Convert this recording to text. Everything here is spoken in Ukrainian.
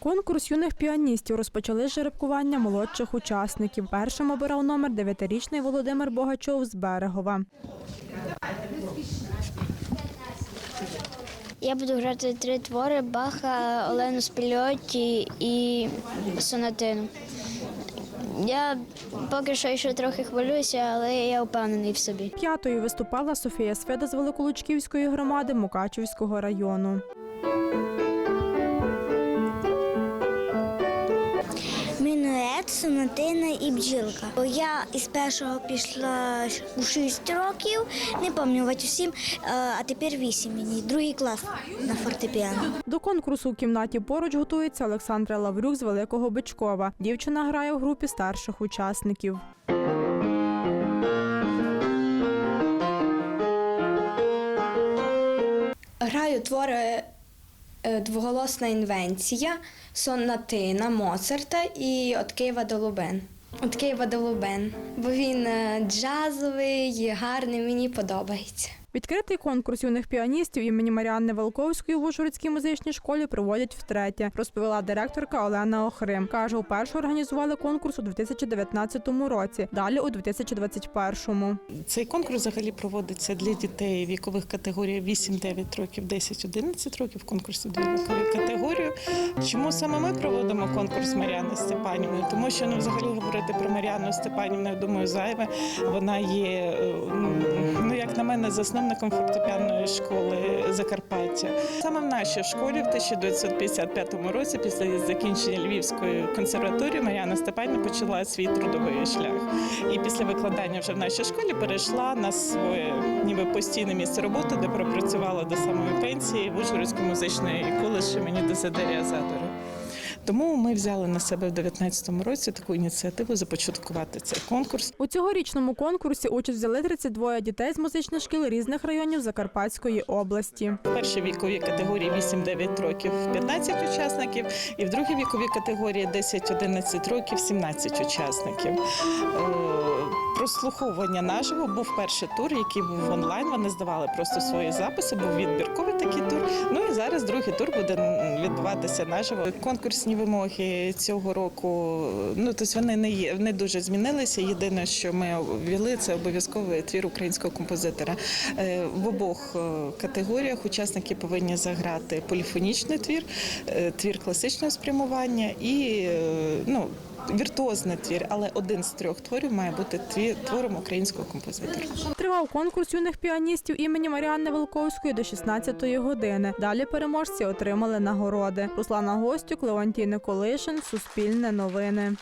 Конкурс юних піаністів розпочали з жеребкування молодших учасників. Першим обирав номер дев'ятирічний Володимир Богачов з Берегова. Я буду грати три твори Баха, Олену Спільоті і сонатину. Я поки що ще трохи хвилююся, але я впевнений в собі. П'ятою виступала Софія Сведа з Великолучківської громади Мукачівського району. Мінует, сонатина і бджілка. Бо Я із першого пішла у 6 років, не пам'ятаю усім, а тепер 8 мені, другий клас на фортепіано. До конкурсу у кімнаті поруч готується Олександра Лаврюк з Великого Бичкова. Дівчина грає у групі старших учасників. Граю твори е, Двоголосна інвенція, сонатина Моцарта і От Києва до Лубен. От Києва до Лубен, бо він е, джазовий, гарний, мені подобається. Відкритий конкурс юних піаністів імені Маріанни Волковської в Ужгородській музичній школі проводять втретє, розповіла директорка Олена Охрим. Каже, уперше організували конкурс у 2019 році, далі у 2021. Цей конкурс взагалі проводиться для дітей вікових категорій 8-9 років, 10-11 років. Конкурс у дві вікові категорії. Чому саме ми проводимо конкурс Мар'яни Степанівни? Тому що ну, взагалі говорити про Мар'яну Степанівну, я думаю, зайве. Вона є, е, ну як на мене, засновником фортепіаної школи Закарпаття. Саме в нашій школі в 1955 році, після закінчення Львівської консерваторії, Мар'яна Степанівна почала свій трудовий шлях. І після викладання вже в нашій школі перейшла на своє ніби постійне місце роботи, де пропрацювала до самої пенсії в Ужгородському музичної коледж імені Дезидерія Задора. Тому ми взяли на себе в 2019 році таку ініціативу започаткувати цей конкурс. У цьогорічному конкурсі участь взяли 32 дітей з музичних шкіл різних районів Закарпатської області. В першій віковій категорії 8-9 років 15 учасників, і в другій віковій категорії 10-11 років 17 учасників. Е, Прослуховування наживо був перший тур, який був онлайн. Вони здавали просто свої записи, був відбірковий такий тур. Ну і зараз другий тур буде відбуватися наживо. Конкурсні вимоги цього року ну тобто вони не є не дуже змінилися. Єдине, що ми ввели, це обов'язковий твір українського композитора. Е, В обох е, категоріях учасники повинні заграти поліфонічний твір, е, твір класичного спрямування і ну. Віртуозний твір, але один з трьох творів має бути твір, твором українського композитора. Тривав конкурс юних піаністів імені Маріанни Волковської до 16-ї години. Далі переможці отримали нагороди. Руслана Гостюк, Леонтій Николишин, Суспільне новини.